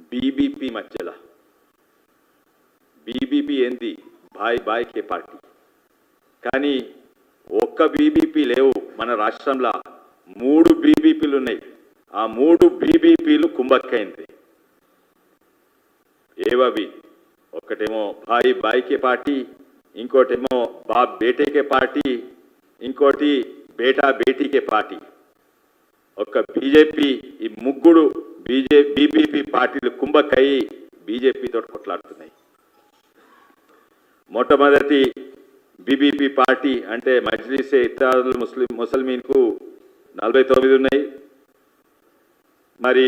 BBP మధ్యలో. BBP ఏంది? బాయ్ బాయ్ కే పార్టీ. కానీ ఒక్క బీబీపీ లేవు మన రాష్ట్రంలో. మూడు బీబీపీలు ఉన్నాయి. ఆ మూడు బీబీపీలు కుంభక్కైంది. ఏవవి ఒకటేమో భాయ్ బాయ్కే పార్టీ ఇంకోటేమో బాప్ బేటేకే పార్టీ ఇంకోటి బేటా బేటీకే పార్టీ. ఒక బీజేపీ ఈ ముగ్గురు బీజే బీబీపీ పార్టీలు కుంభకై బీజేపీతో కొట్లాడుతున్నాయి. మొట్టమొదటి బీబీపీ పార్టీ అంటే మజ్లిసే ఇతరులు ముస్లిం ముసల్మీన్కు నలభై తొమ్మిది ఉన్నాయి. మరి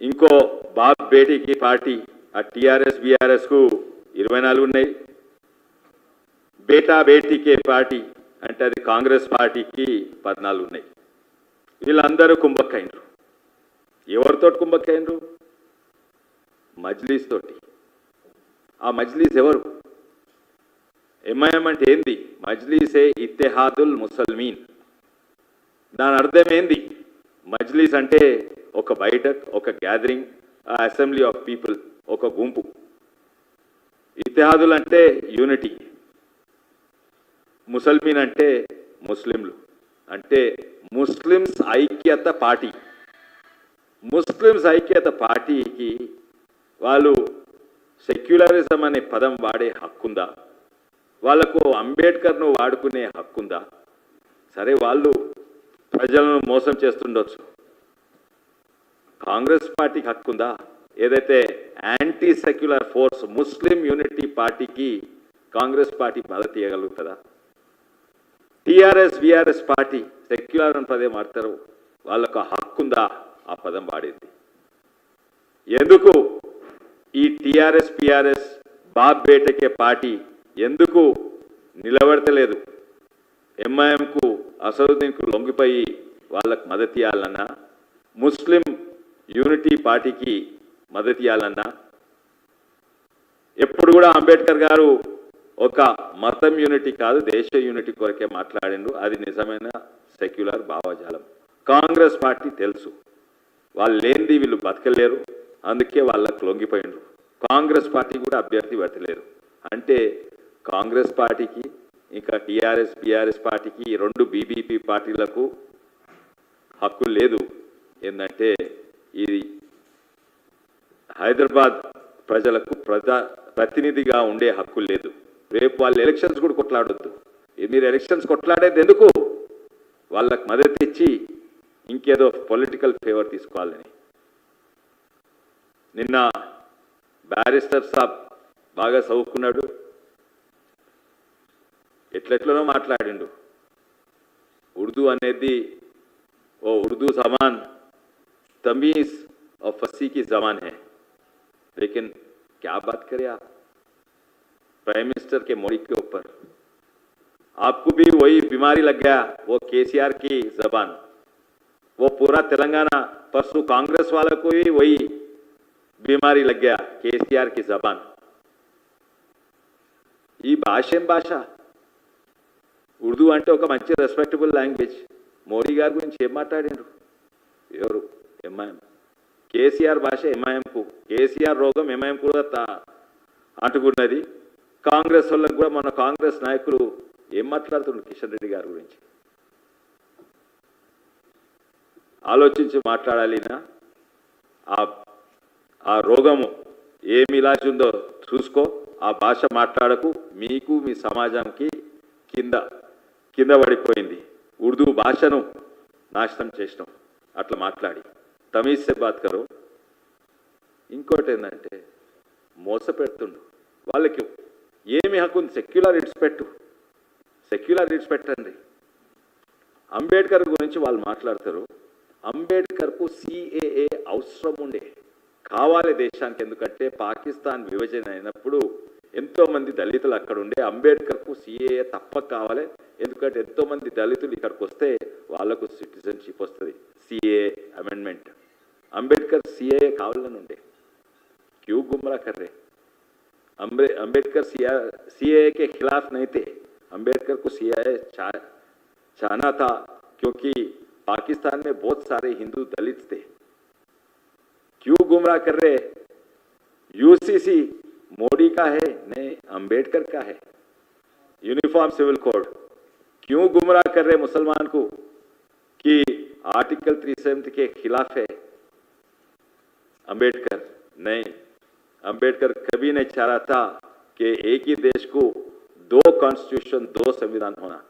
ఇంకో బాబ్ బేటీకి పార్టీ ఆ టీఆర్ఎస్ బీఆర్ఎస్కు ఇరవై నాలుగు ఉన్నాయి. బేటా బేటీకే పార్టీ అంటే అది కాంగ్రెస్ పార్టీకి పద్నాలుగు ఉన్నాయి. వీళ్ళందరూ కుంభక్కైనరు ఎవరితో కుంభక్కైనరు మజ్లీస్ తోటి. ఆ మజ్లీస్ ఎవరు? ఎంఐఎం అంటే ఏంది? మజ్లీసే ఇత్తెహాదుల్ ముసల్మీన్. దాని అర్థం ఏంది? మజ్లీస్ అంటే ఒక బయట ఒక గ్యాదరింగ్ అసెంబ్లీ ఆఫ్ పీపుల్ ఒక గుంపు. ఇతిహాదులు అంటే యూనిటీ. ముసల్మీన్ అంటే ముస్లింలు. అంటే ముస్లిమ్స్ ఐక్యత పార్టీ. ముస్లిమ్స్ ఐక్యత పార్టీకి వాళ్ళు సెక్యులరిజం అనే పదం వాడే హక్కుందా? వాళ్ళకు అంబేద్కర్ను వాడుకునే హక్కుందా? సరే వాళ్ళు ప్రజలను మోసం చేస్తుండొచ్చు. కాంగ్రెస్ పార్టీకి హక్కుందా? ఏదైతే anti secular force Muslim unity party Congress party మద్దతు ఇవ్వగలుగుతుందా టీఆర్ఎస్ బీఆర్ఎస్ పార్టీ సెక్యులర్ అని పదే మారుతారు. వాళ్ళకు హక్కుందా? ఆ పదం వాడేది. ఎందుకు ఈ టీఆర్ఎస్ పిఆర్ఎస్ బాబ్ బేటకే పార్టీ ఎందుకు నిలబడతలేదు? ఎంఐఎంకు అసదుద్దీన్కు లొంగిపోయి వాళ్ళకు మద్దతు ఇవ్వాలన్నా ముస్లిం యూనిటీ పార్టీకి మద్దతు ఇవ్వాలన్నా ఎప్పుడు కూడా అంబేద్కర్ గారు ఒక మతం యూనిటీ కాదు దేశ యూనిటీ కొరకే మాట్లాడిండు. అది నిజమైన సెక్యులర్ భావజాలం. కాంగ్రెస్ పార్టీ తెలుసు. వాళ్ళు లేనిది వీళ్ళు బతకలేరు? అందుకే వాళ్ళకు లొంగిపోయిండ్రు. కాంగ్రెస్ పార్టీ కూడా అభ్యర్థి పెట్టలేరు అంటే కాంగ్రెస్ పార్టీకి ఇంకా టీఆర్ఎస్ బీఆర్ఎస్ పార్టీకి ఈ రెండు బీబీపీ పార్టీలకు హక్కు లేదు. ఏంటంటే ఇది హైదరాబాద్ ప్రజలకు ప్రజా ప్రతినిధిగా ఉండే హక్కు లేదు. రేపు వాళ్ళు ఎలక్షన్స్ కూడా కొట్లాడొద్దు. మీరు ఎలక్షన్స్ కొట్లాడేది ఎందుకు? వాళ్ళకు మద్దతు ఇచ్చి ఇంకేదో పొలిటికల్ ఫేవర్ తీసుకోవాలని నిన్న బ్యారిస్టర్ సాబ్ బాగా చదువుకున్నాడు ఎట్లెట్లనో మాట్లాడిండు ఉర్దూ అనేది ఓ ఉర్దూ జమాన్ तमीज और फसी की जबान है लेकिन क्या बात करें आप प्राइम मिनिस्टर के मोदी के ऊपर आपको भी वही बीमारी लग गया वो केसीआर की जबान वो पूरा तेलंगाना परसों कांग्रेस वालों को भी वही बीमारी लग गया केसीआर की जबान ఈ భాష ఏం భాష ఉర్దూ అంటే ఒక మంచి రెస్పెక్టబుల్ లాంగ్వేజ్ మోడీ గారి గురించి ఏం మాట్లాడిండ్రు ఎవరు ఎంఐఎం కేసీఆర్ భాష ఎంఐఎంకు కేసీఆర్ రోగం ఎంఐఎం కూడా తా- అంటుకున్నది కాంగ్రెస్ వాళ్ళకు కూడా మన కాంగ్రెస్ నాయకులు ఏం మాట్లాడుతున్నారు కిషన్ రెడ్డి గారి గురించి ఆలోచించి మాట్లాడాలినా ఆ ఆ రోగము ఏమి ఇలాజ్ ఉందో చూసుకో. ఆ భాష మాట్లాడకు. మీకు మీ సమాజానికి కింద కింద పడిపోయింది. ఉర్దూ భాషను నాశనం చేసినాం. అట్లా మాట్లాడి. తమీజ్ సే బాత్ ఇంకోటి ఏంటంటే మోసపెడుతుండు. వాళ్ళకి ఏమి హక్కు ఉంది? సెక్యులర్ పెట్టు. సెక్యులర్ ఇడ్స్ పెట్టండి. అంబేద్కర్ గురించి వాళ్ళు మాట్లాడతారు. అంబేద్కర్కు సిఏఏ అవసరం ఉండే కావాలి దేశానికి ఎందుకంటే పాకిస్తాన్ విభజన అయినప్పుడు ఎంతో మంది దళితులు అక్కడ ఉండే అంబేద్కర్కు సిఏఏ తప్పక కావాలి ఎందుకంటే ఎంతో మంది దళితులు ఇక్కడికి వస్తే వాళ్ళకు సిటిజన్షిప్ వస్తుంది సిఏ అమెండ్మెంట్ అంబేద్కర్ సిఏఏ కావాలని ఉండే क्यों गुमराह कर रहे अम्बे अम्बेडकर सीएए के खिलाफ नहीं थे अम्बेडकर को सीएए चा, चाहना था क्योंकि पाकिस्तान में बहुत सारे हिंदू दलित थे। क्यों गुमराह कर रहे? यूसीसी मोदी का है, नहीं, अंबेडकर का है। यूनिफॉर्म सिविल कोड क्यों गुमराह कर रहे मुसलमान को? कि आर्टिकल 370 के खिलाफ है। अंबेडकर, नहीं, अंबेडकर कभी नहीं चाह रहा था कि एक ही देश को दो कॉन्स्टिट्यूशन दो संविधान होना।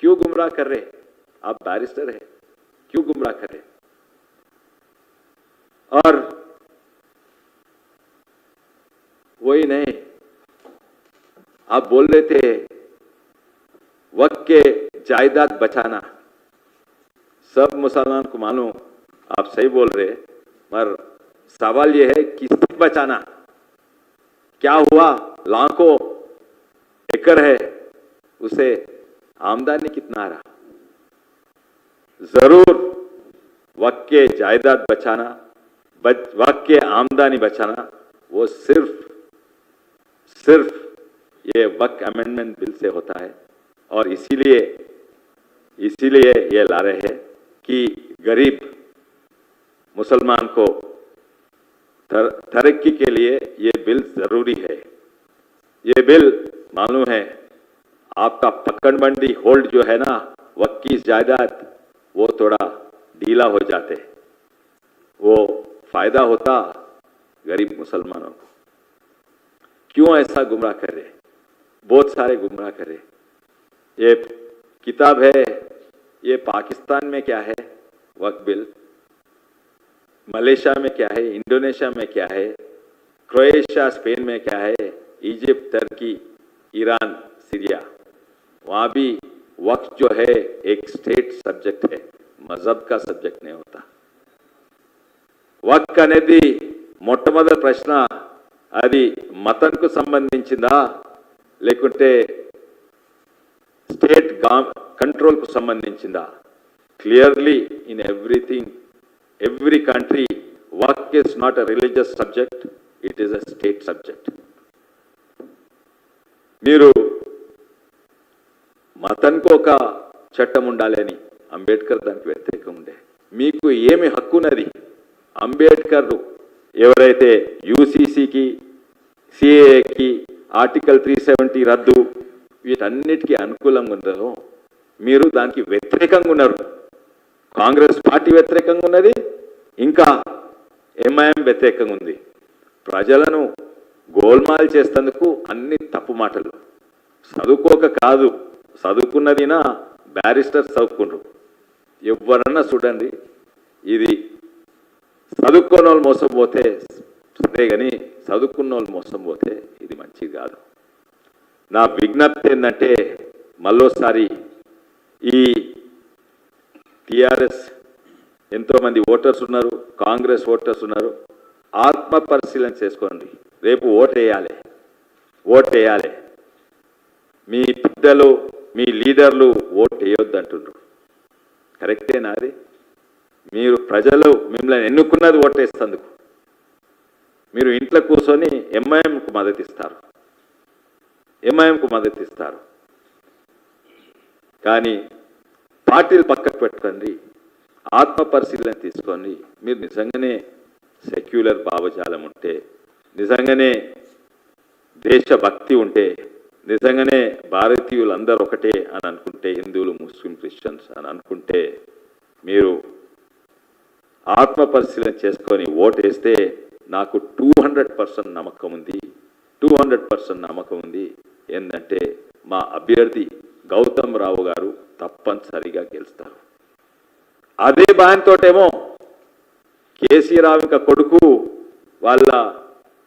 क्यों गुमराह कर रहे? आप बैरिस्टर है, क्यों गुमराह कर और वही नहीं, आप बोल रहे थे, वक्त के जायदाद बचाना। सब मुसलमान को मालूम, आप सही बोल रहे पर सवाल यह है किससे बचाना? क्या हुआ? लाखों एकड़ है, उसे आमदनी कितना आ रहा? ज़रूर वक्त के जायदाद बचाना बच, वक्त के आमदनी बचाना वो सिर्फ़ सिर्फ़ ये वक्त अमेंडमेंट बिल से होता है। और इसीलिए इसीलिए ये ला रहे हैं कि गरीब मुसलमान को तर, तरक्की के लिए ये बिल ज़रूरी है। ये बिल मालूम है आपका पकड़बंदी होल्ड जो है ना वक्की जायदाद वो थोड़ा ढीला हो जाते। वो फ़ायदा होता गरीब मुसलमानों को। क्यों ऐसा गुमराह कर रहे? बहुत सारे गुमराह कर रहे। ये किताब है, ये पाकिस्तान में क्या है? वक्त बिल मलेशिया में क्या है? इंडोनेशिया में क्या है? क्रोएशिया, स्पेन में क्या है? Egypt Turkey Iran, Syria. वहाँ भी वक्त जो है एक स्टेट सब्जेक्ट है మజబ్ కా సబ్జెక్ట్ నే होता వక్ అనేది మొట్టమొదటి ప్రశ్న అది మతంకు సంబంధించిందా లేకుంటే స్టేట్ గా కంట్రోల్కు సంబంధించిందా clearly in everything every country work is not a religious subject it is a state subject మీరు మతానికి ఒక చట్టం ఉండాలని అంబేద్కర్ దానికి వ్యతిరేకం ఉండే. మీకు ఏమి హక్కు ఉన్నది? అంబేద్కర్ ఎవరైతే యూసీసీకి సిఏకి ఆర్టికల్ త్రీ సెవెంటీ రద్దు వీటన్నిటికీ అనుకూలంగా ఉన్నదో మీరు దానికి వ్యతిరేకంగా ఉన్నారు. కాంగ్రెస్ పార్టీ వ్యతిరేకంగా ఉన్నది ఇంకా ఎంఐఎం వ్యతిరేకంగా ఉంది. ప్రజలను గోల్మాల్ చేసేందుకు అన్ని తప్పు మాటలు. చదువుకోక కాదు. చదువుకున్నదినా బ్యారిస్టర్ చదువుకున్నారు ఎవరన్నా చూడండి ఇది చదువుకున్న వాళ్ళు మోసం పోతే సరే కానీ చదువుకున్న వాళ్ళు మోసం పోతే ఇది మంచిది కాదు. నా విజ్ఞప్తి ఏంటంటే మళ్ళోసారి ఈ టిఆర్ఎస్ ఎంతోమంది ఓటర్స్ ఉన్నారు కాంగ్రెస్ ఓటర్స్ ఉన్నారు ఆత్మ పరిశీలన చేసుకోండి. రేపు ఓటేయాలి వేయాలి వేయాలి మీ పెద్దలు మీ లీడర్లు ఓట్ వేయొద్దు అంటుండ్రు కరెక్టేనా అది మీరు ప్రజలు మిమ్మల్ని ఎన్నుకున్నది ఓటేస్తందుకు మీరు ఇంట్లో కూర్చొని ఎంఐఎంకు మద్దతు ఇస్తారు ఎంఐఎంకు మద్దతు ఇస్తారు కానీ పార్టీలు పక్కకు పెట్టుకోండి ఆత్మ పరిశీలన తీసుకొని మీరు నిజంగానే సెక్యులర్ భావజాలం ఉంటే నిజంగానే దేశభక్తి ఉంటే నిజంగానే భారతీయులందరూ ఒకటే అని అనుకుంటే హిందువులు ముస్లిం క్రిస్టియన్స్ అని అనుకుంటే మీరు ఆత్మ పరిశీలన చేసుకొని ఓటేస్తే నాకు టూ హండ్రెడ్ పర్సెంట్ నమ్మకం ఉంది. టూ హండ్రెడ్ పర్సెంట్ నమ్మకం ఉంది. ఏంటంటే మా అభ్యర్థి గౌతమ్ రావు గారు తప్పనిసరిగా గెలుస్తారు. అదే భయంతోటేమో కేసీ రావు ఇంకా కొడుకు వాళ్ళ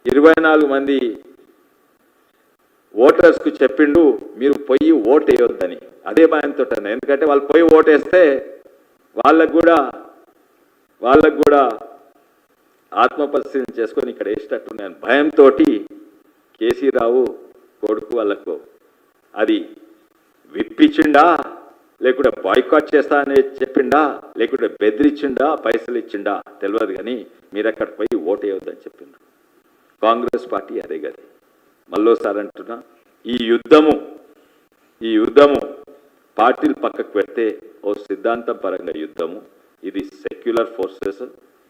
ఇరవై నాలుగు మంది ఓటర్స్కు చెప్పిండు మీరు పోయి ఓటు వేయొద్దని అదే భయంతో ఎందుకంటే వాళ్ళు పోయి ఓటేస్తే వాళ్ళకు కూడా వాళ్ళకు కూడా ఆత్మపరిశీలన చేసుకొని ఇక్కడ వేసేటట్టు నేను భయంతో కేసీ రావు కొడుకు వాళ్ళకు అది విప్పించిండా లేకుంటే బాయ్కాట్ చేస్తా అని చెప్పిండా లేకుంటే బెదిరించిండా పైసలు ఇచ్చిండా తెలియదు కానీ మీరు అక్కడ పోయి ఓటేయొద్దని చెప్పిండ్రు చెప్పిండు. కాంగ్రెస్ పార్టీ అదే గది. మళ్ళోసారి అంటున్నా ఈ యుద్ధము ఈ యుద్ధము పార్టీలు పక్కకు పెడితే ఓ సిద్ధాంతం పరంగా యుద్ధము. ఇది సెక్యులర్ ఫోర్సెస్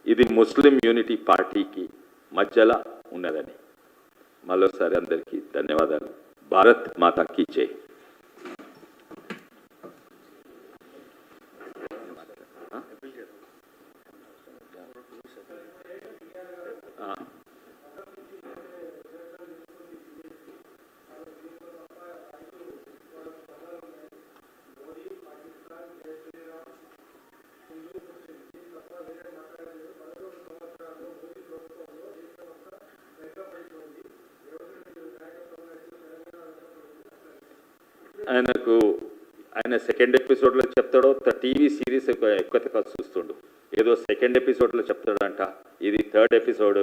ఇది ముస్లిం యూనిటీ పార్టీకి మధ్యలో ఉన్నదని. మరోసారి అందరికీ ధన్యవాదాలు. భారత్ మాతాకి జై. ఆయనకు ఆయన సెకండ్ ఎపిసోడ్లో చెప్తాడో టీవీ సిరీస్ ఎక్కువ ఎక్కువ చూస్తుండు. ఏదో సెకండ్ ఎపిసోడ్లో చెప్తాడంట ఇది థర్డ్ ఎపిసోడ్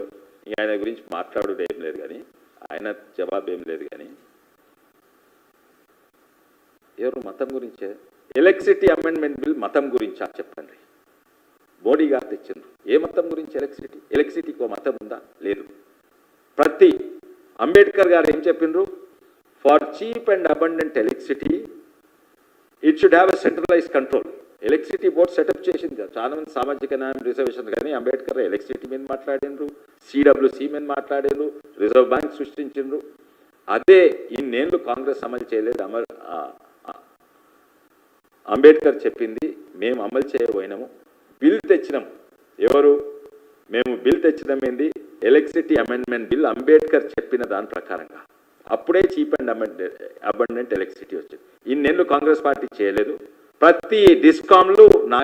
ఆయన గురించి మాట్లాడు ఏం లేదు కానీ ఆయన జవాబు ఏం లేదు కానీ ఎవరు మతం గురించే? ఎలక్ట్రిసిటీ అమెండ్మెంట్ బిల్ మతం గురించా చెప్పండి. మోడీ గారు తెచ్చిండ్రు. ఏ మతం గురించి ఎలక్ట్రిసిటీ ఎలక్ట్రిసిటీకి ఒక మతం ఉందా? లేదు. ప్రతి అంబేద్కర్ గారు ఏం చెప్పిండ్రు? Far cheap and abundant electricity it should have a centralise control electricity board setup చేసింది. కదా. చాలా మంది సామాజిక న్యాయం రిజర్వేషన్ కానీ అంబేద్కర్ ఎలక్ట్రిసిటీ మీద మాట్లాడిండ్రు సిడబ్ల్యూసి మీద మాట్లాడిండ్రు రిజర్వ్ బ్యాంక్ సృష్టించిండ్రు. అదే ఇన్నేళ్ళు కాంగ్రెస్ అమలు చేయలేదు. అమలు అంబేద్కర్ చెప్పింది మేము అమలు చేయబోయినాము. బిల్ తెచ్చినాము ఎవరు? మేము బిల్ తెచ్చినమేంది ఎలక్ట్రిసిటీ అమెండ్మెంట్ బిల్ అంబేద్కర్ చెప్పిన దాని ప్రకారంగా. అప్పుడే చీప్ అండ్ అబండెంట్ ఎలక్ట్రిసిటీ వచ్చింది ఇన్నేళ్ళు కాంగ్రెస్ పార్టీ చేయలేదు. ప్రతి డిస్కామ్లు నా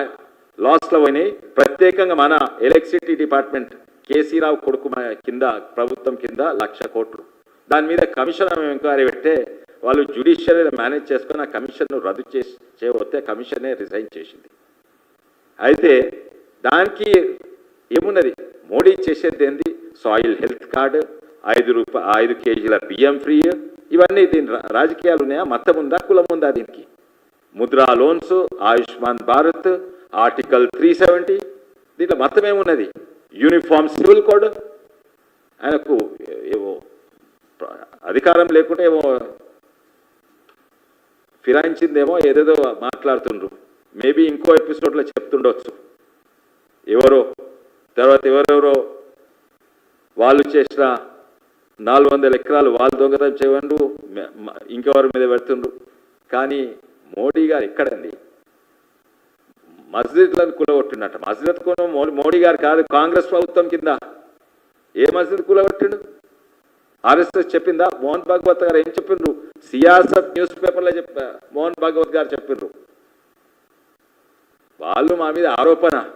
లాస్లో పోయినాయి. ప్రత్యేకంగా మన ఎలక్ట్రిసిటీ డిపార్ట్మెంట్ కేసీ రావు కొడుకు కింద ప్రభుత్వం కింద లక్ష కోట్లు. దాని మీద కమిషన్ ఎంక్వైరీ పెట్టే వాళ్ళు జ్యుడిషియరీ మేనేజ్ చేసుకొని ఆ కమిషన్ను రద్దు చేసి చేయబోతే కమిషనే రిజైన్ చేసింది. అయితే దానికి ఏమున్నది? మోడీ చేసేది ఏంది? సాయిల్ హెల్త్ కార్డు ఐదు రూపా ఐదు కేజీల బియ్యం ఫ్రీ ఇవన్నీ దీని రా- రాజకీయాలు ఉన్నాయా? మతం ఉందా? కులం ఉందా దీనికి? Mudra loans Ayushman Bharat article three seventy. దీంట్లో మతం ఏమున్నది? Uniform civil code. ఆయనకు ఏవో అధికారం లేకుంటే ఏమో ఫిరాయించిందేమో ఏదేదో మాట్లాడుతుండ్రు. మేబీ ఇంకో ఎపిసోడ్లో చెప్తుండొచ్చు. ఎవరో తర్వాత ఎవరెవరో వాళ్ళు చేసిన నాలుగు వందల ఎకరాలు వాళ్ళు దొంగతనం చేయండు ఇంకెవరి మీద పెడుతుండ్రు. కానీ మోడీ గారు ఎక్కడండి? మస్జిద్లను కూలగొట్టిండట. మస్జిద్ కూడా మో- మోడీ గారు కాదు కాంగ్రెస్ ప్రభుత్వం కింద. ఏ మస్జిద్ కూలగొట్టిండు? ఆర్ఎస్ఎస్ చెప్పిందా? మోహన్ భాగవత్ గారు ఏం చెప్పిండ్రు? సియాసత్ న్యూస్ పేపర్లో చెప్ప మోహన్ భాగవత్ గారు చెప్పిండ్రు. వాళ్ళు మా మీద ఆరోపణ.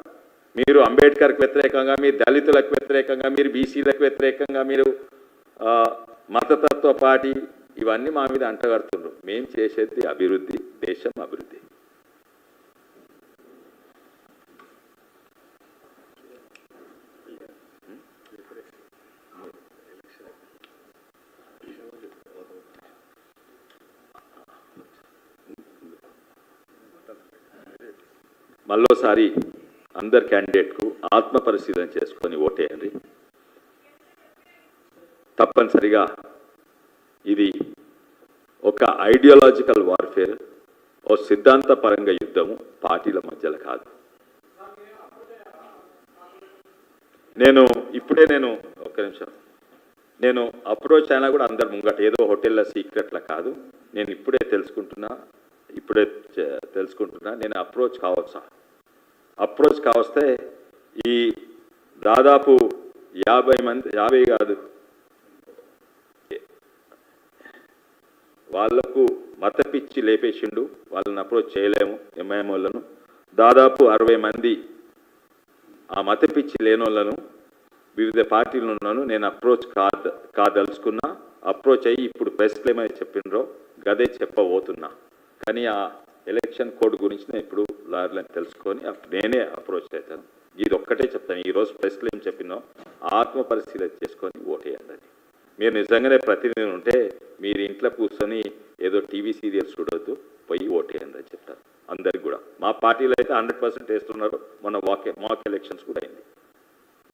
మీరు అంబేద్కర్కి వ్యతిరేకంగా మీరు దళితులకు వ్యతిరేకంగా మీరు బీసీలకు వ్యతిరేకంగా మీరు మతతత్వ పార్టీ ఇవన్నీ మా మీద అంటగడుతుండ్రు. మేం చేసేది అభివృద్ధి దేశం అభివృద్ధి. మళ్ళోసారి అందరు క్యాండిడేట్కు ఆత్మ పరిశీలన చేసుకొని ఓటేయండి. తప్పనిసరిగా ఇది ఒక ఐడియాలజికల్ వార్ఫేర్ ఓ సిద్ధాంతపరంగా యుద్ధము పార్టీల మధ్యలో కాదు. నేను ఇప్పుడే నేను ఒక్క నిమిషం. నేను అప్రోచ్ అయినా కూడా అందరు ముంగట ఏదో హోటల్లో సీక్రెట్లా కాదు. నేను ఇప్పుడే తెలుసుకుంటున్నా ఇప్పుడే తెలుసుకుంటున్నా. నేను అప్రోచ్ కావచ్చా? అప్రోచ్ కావస్తే ఈ దాదాపు యాభై మంది యాభై కాదు వాళ్ళకు మతపిచ్చి లేపేసిండు. వాళ్ళని అప్రోచ్ చేయలేము ఎంఐఎం వాళ్ళను. దాదాపు అరవై మంది ఆ మతపిచ్చి లేనోళ్ళను వివిధ పార్టీలు ఉన్నాను నేను అప్రోచ్ కాద కాదలుచుకున్నా. అప్రోచ్ అయ్యి ఇప్పుడు ప్రెస్లు ఏమైనా చెప్పిండ్రో గదే చెప్పబోతున్నా. కానీ ఆ ఎలక్షన్ కోడ్ గురించి నేను ఇప్పుడు లాయర్లను తెలుసుకొని నేనే అప్రోచ్ అవుతాను. ఇది ఒక్కటే చెప్తాను ఈరోజు ప్రెస్లు ఏం చెప్పినో ఆత్మ పరిశీలన చేసుకొని ఓటేయండి మీరు నిజంగానే ప్రతినిధి ఉంటే మీరు ఇంట్లో కూర్చొని ఏదో టీవీ సీరియల్స్ చూడొద్దు పోయి ఓటేయండి అని చెప్తారు అందరికి కూడా. మా పార్టీలో అయితే హండ్రెడ్ పర్సెంట్ వేస్తున్నారు. మొన్న వాక్ మాక్ ఎలక్షన్స్ కూడా అయింది.